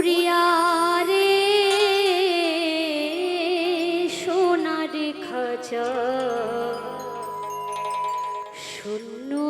উড়িয়া রে সোনার খাঁচা। শূন্য